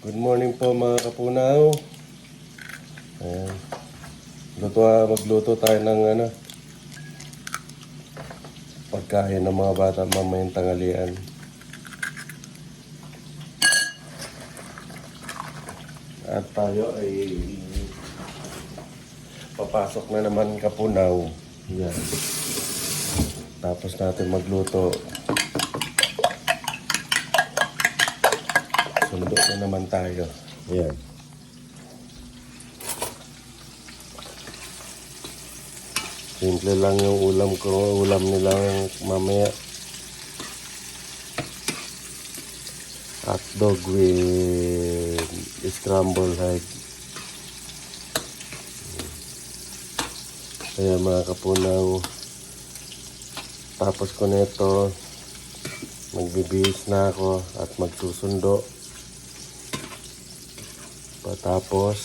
Good morning po mga kapunaw. Ayan. Luto, ah, magluto tayo ng ano, pagkain ng mga bata mamayang tangalian. At tayo ay papasok na naman kapunaw. Yan. Tapos natin magluto. Sundo na naman tayo. Yan. Simple lang yung ulam ko, ulam nila mamaya. Hot dog with scrambled egg. Kaya mga kapunaw, tapos ko nito, magbibihis na ako at magsusundo. Patapos,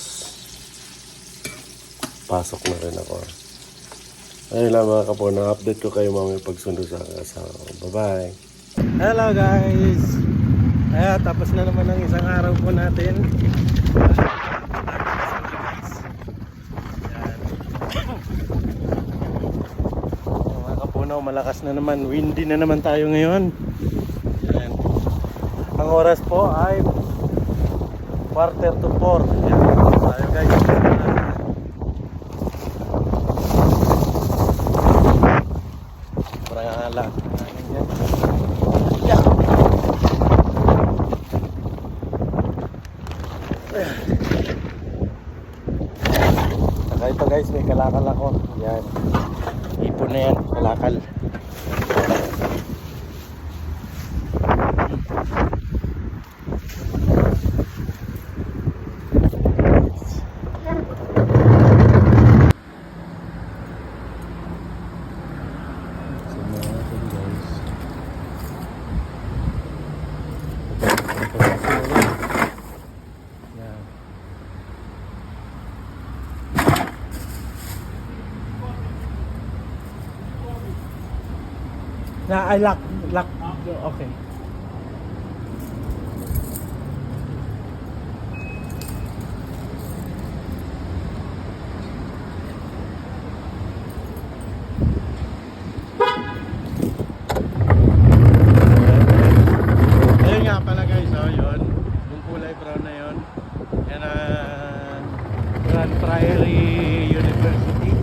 pasok na rin ako. Ayun lang mga kapunaw, update ko kayo mamaya pagsundo sa asawa ko. Bye-bye! Hello guys! Ayan, tapos na naman ang isang araw po natin. Kapunaw, malakas na naman. Windy na naman tayo ngayon. Ayan. Ang oras po ay quarter to four. Ayan, tayo guys. Sobrang ala. Ayan. Yeah. Saka ito guys, may kalakal ako. Yan. Ipon na yan, kalakal. Sama natin guys. Yan. Na ay lock lock okay. Ayun nga pala guys, oh, yun. Yung kulay brown na yun. Yan ang Grand Prairie University.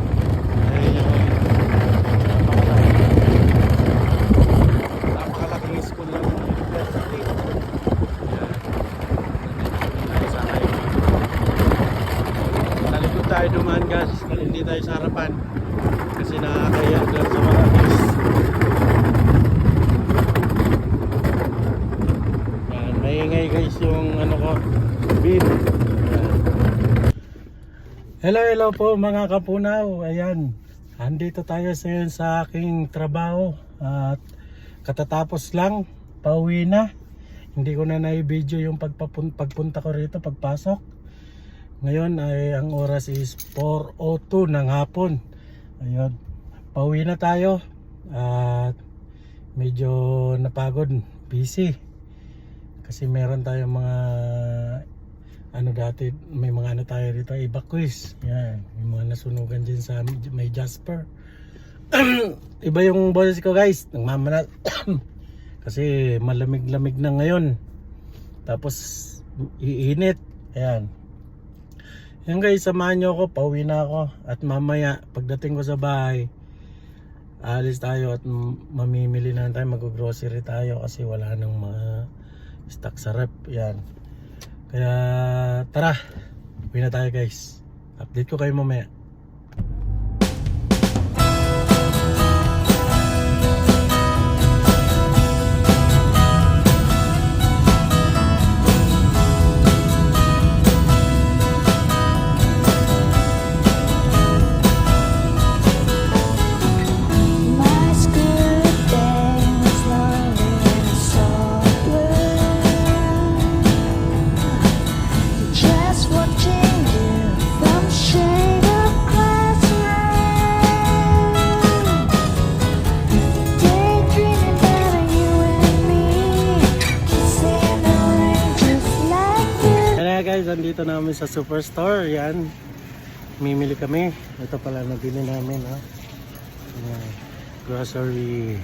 Ayun yung napakalaking school ng university. Yan. Tayo sa highway. Sa likod tayo dumaan guys, hindi tayo sa harapan. Kasi nakakaya doon sa mga guys. Yan, maingay guys yung ano ko. Yan. Hello, hello po mga kapunaw. Ayan, andito tayo sa, sa aking trabaho at katatapos lang, pauwi na. Hindi ko na na-video yung pagpapun- pagpunta ko rito, pagpasok. Ngayon ay ang oras is 4.02 ng hapon. Ayun, pauwi na tayo. At medyo napagod, busy. Kasi meron tayong mga ano dati may mga ano tayo rito evacuees. Yan may mga nasunugan dyan sa may Jasper. Iba yung boses ko guys. Nagmamanat kasi malamig-lamig na ngayon. Tapos iinit. Ayan. Yan guys samahan nyo ako. Pauwi na ako. At mamaya pagdating ko sa bahay alis tayo at mamimili na tayo mag-grocery tayo kasi wala nang mga stock sa rep yan. Kaya tara uwi na tayo guys. Update ko kayo mamaya andito namin sa superstore. Yan. Mimili kami. Ito pala nabili namin. Ha? Yan. Grocery.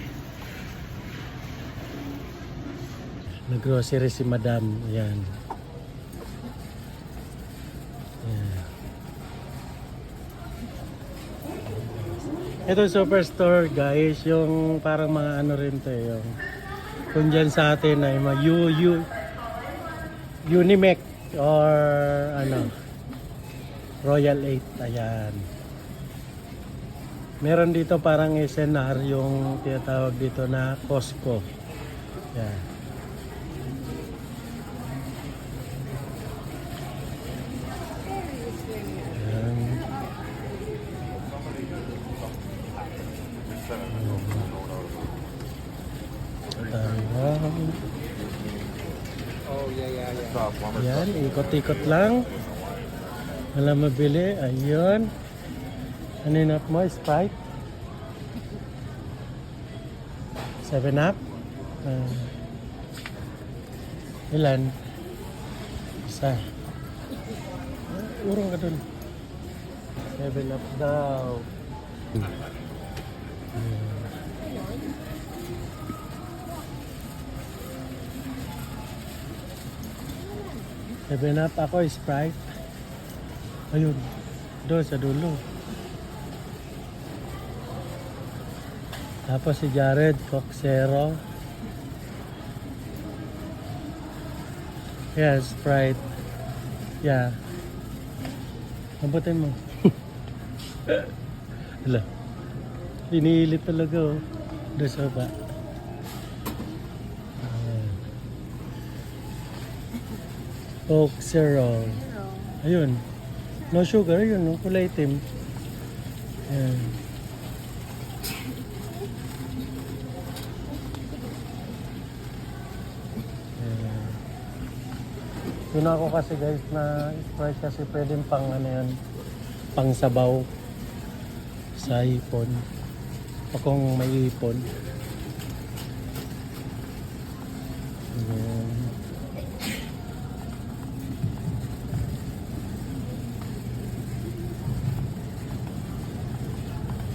Nag-grocery si madam. Yan. Yan. Ito superstore guys, yung parang mga ano rin to eh, yung kung dyan sa atin ay mga U, U, Unimec or ano, Royal 8, ayan. Meron dito parang SNR yung tinatawag dito na Costco. Yan. Yan. Yan, ikot-ikot lang. Wala mabili. Ayun. Ano yun up mo? Sprite? 7 up? Ah. ilan? Isa. Urong ka dun. 7 up daw. Seven up ako, Sprite. Ayun. Doon sa dulo. Tapos si Jared, Coke Zero. Yeah, Sprite. Yeah. Mabutin mo. Hala. Pinilit talaga oh. Doon sa baba. Ayan. Coke Zero. Ayun. No sugar, yun, no? kulay itim. Ayan. Ayan. Yun ako kasi guys na Sprite kasi pwedeng pang ano yan, pang sabaw sa ipon. O kung may ipon. Ayan.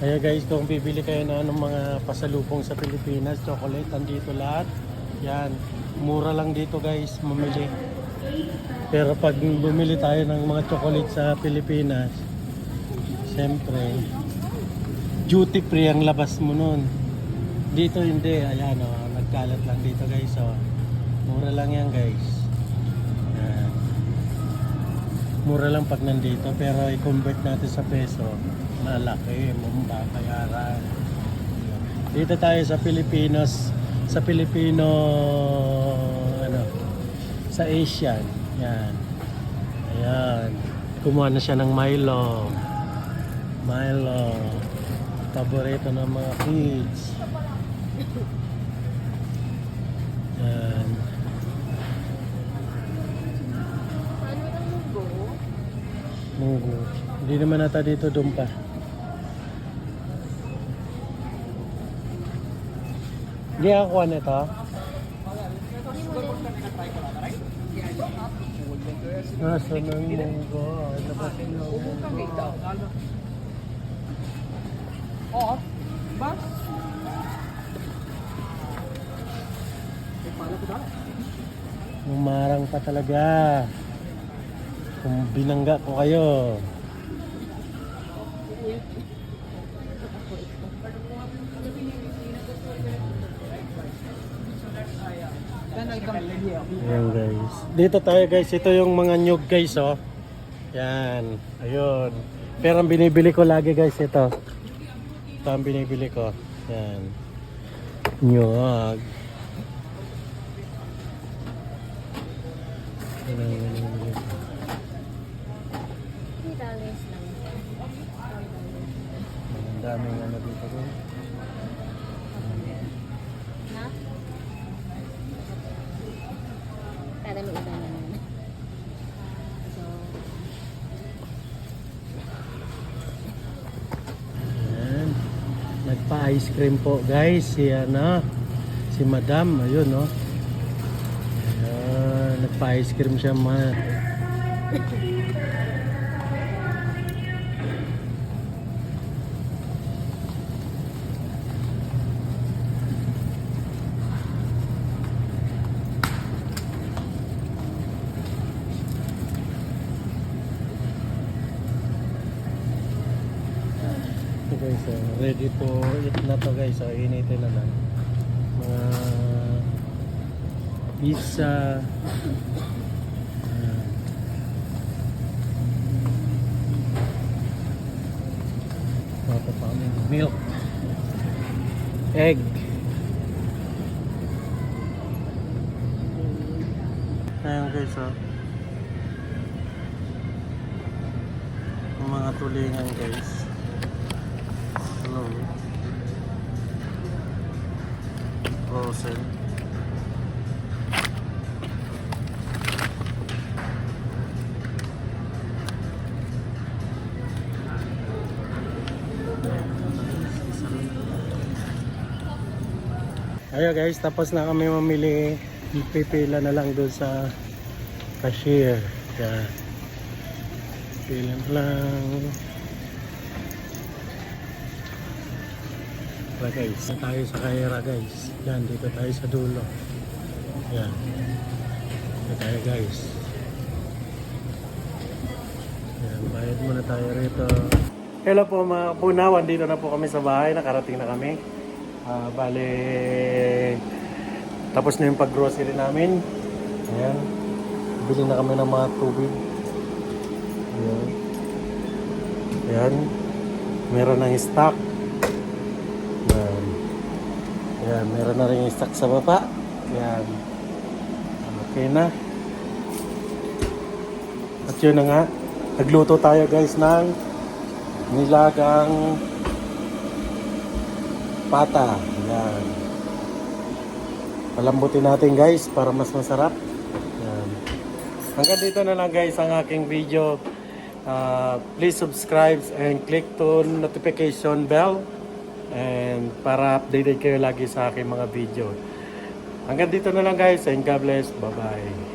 Kaya guys, kung bibili kayo na ng mga pasalubong sa Pilipinas, chocolate, andito lahat. Yan, mura lang dito guys, mamili. Pero pag bumili tayo ng mga chocolate sa Pilipinas, siyempre, duty free ang labas mo nun. Dito hindi, ayan o, nagkalat lang dito guys o. Mura lang yan guys. Yan. Mura lang pag nandito, pero i-convert natin sa peso, malaki, mumba, bayaran. Dito tayo sa Pilipinas, sa Pilipino, ano, sa Asian. Yan. Ayan. Kumuha na siya ng Milo. Milo. Paborito ng mga kids. Yan. Munggo. Hindi naman nata dito dumpa. Hindi ako ano ito. Nasa ng munggo. Labas ng munggo. Oo. Bas. Umarang pa talaga. Kung binangga ko kayo. Ayan guys. Dito tayo guys. Ito yung mga nyug guys oh. Yan. Ayun. Pero ang binibili ko lagi guys ito. Ito ang binibili ko. Yan. Nyug. Ang daming ano dito guys. Kada may iba naman. So, Ayan. Nagpa-ice cream po guys si ano si Madam ayun no. Ayan, nagpa-ice cream siya ma Ito guys, oh, ready to eat na to guys. So, initin na lang. Mga pizza. Ayan. Ito pa kami. Milk. Egg. Ayan guys, oh. Mga tulingan guys. Hello. Frozen. Ayan guys, tapos na kami mamili. Pipila na lang doon sa cashier. Yan. Pila lang. Tara guys, tayo sa Kaira guys. Yan, dito tayo sa dulo. Yan. Dito tayo guys. Yan, bayad muna tayo rito. Hello po mga kapunawan, dito na po kami sa bahay. Nakarating na kami. Ah, bale, tapos na yung pag-grocery namin. Ayan. Bili na kami ng mga tubig. Ayan. Ayan. Meron ng stock. Yan. Yan, meron na rin stock sa baba. Yan. Okay na. At yun na nga. Nagluto tayo guys ng nilagang pata. Yan. Palambutin natin guys para mas masarap. Yan. Hanggang dito na lang guys ang aking video. Uh, please subscribe and click to notification bell and para updated kayo lagi sa aking mga video. Hanggang dito na lang guys and God bless. Bye bye.